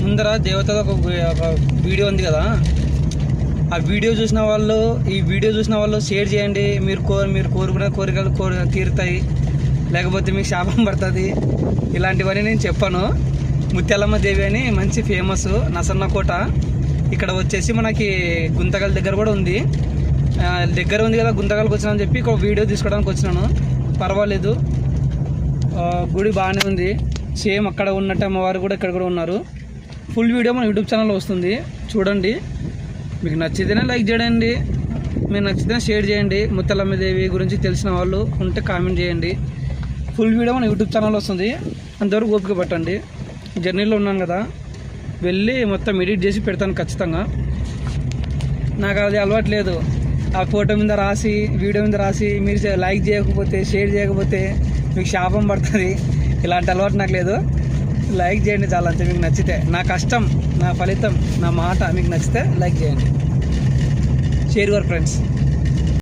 ముందర దేవత ఒక వీడియో ఉంది కదా? ఆ వీడియో చూసిన వాళ్ళు ఈ వీడియో చూసిన వాళ్ళు షేర్ చేయండి. మీరు కోరు మీరు కోరుకున్న కోరికలు కోరు తీరుతాయి. లేకపోతే మీకు శాపం పడుతుంది. ఇలాంటివన్నీ నేను చెప్పాను. ముత్యాలమ్మ దేవి అని మంచి ఫేమస్ నసన్నకోట. ఇక్కడ వచ్చేసి మనకి గుంతకల్ దగ్గర కూడా ఉంది. దగ్గర ఉంది కదా గుంతకల్కి వచ్చినా అని చెప్పి ఇక్కడ వీడియో తీసుకోవడానికి వచ్చినాను. పర్వాలేదు. గుడి బాగానే ఉంది. సేమ్ అక్కడ ఉన్నట్టు అమ్మవారు కూడా ఇక్కడ కూడా ఉన్నారు. ఫుల్ వీడియో మన యూట్యూబ్ ఛానల్లో వస్తుంది. చూడండి. మీకు నచ్చితేనే లైక్ చేయండి. మీకు నచ్చితేనే షేర్ చేయండి. ముత్తలమ్మదేవి గురించి తెలిసిన వాళ్ళు ఉంటే కామెంట్ చేయండి. ఫుల్ వీడియో మన యూట్యూబ్ ఛానల్ వస్తుంది. అంతవరకు ఓపిక పట్టండి. జర్నీలో ఉన్నాను కదా. వెళ్ళి మొత్తం ఎడిట్ చేసి పెడతాను ఖచ్చితంగా. నాకు అది అలవాటు లేదు. ఆ ఫోటో మీద రాసి వీడియో మీద రాసి మీరు లైక్ చేయకపోతే షేర్ చేయకపోతే మీకు శాపం పడుతుంది. ఇలాంటి అలవాటు నాకు లేదు. లైక్ చేయండి చాలా అంతే. మీకు నచ్చితే నా కష్టం నా ఫలితం నా మాట మీకు నచ్చితే లైక్ చేయండి. Share your friends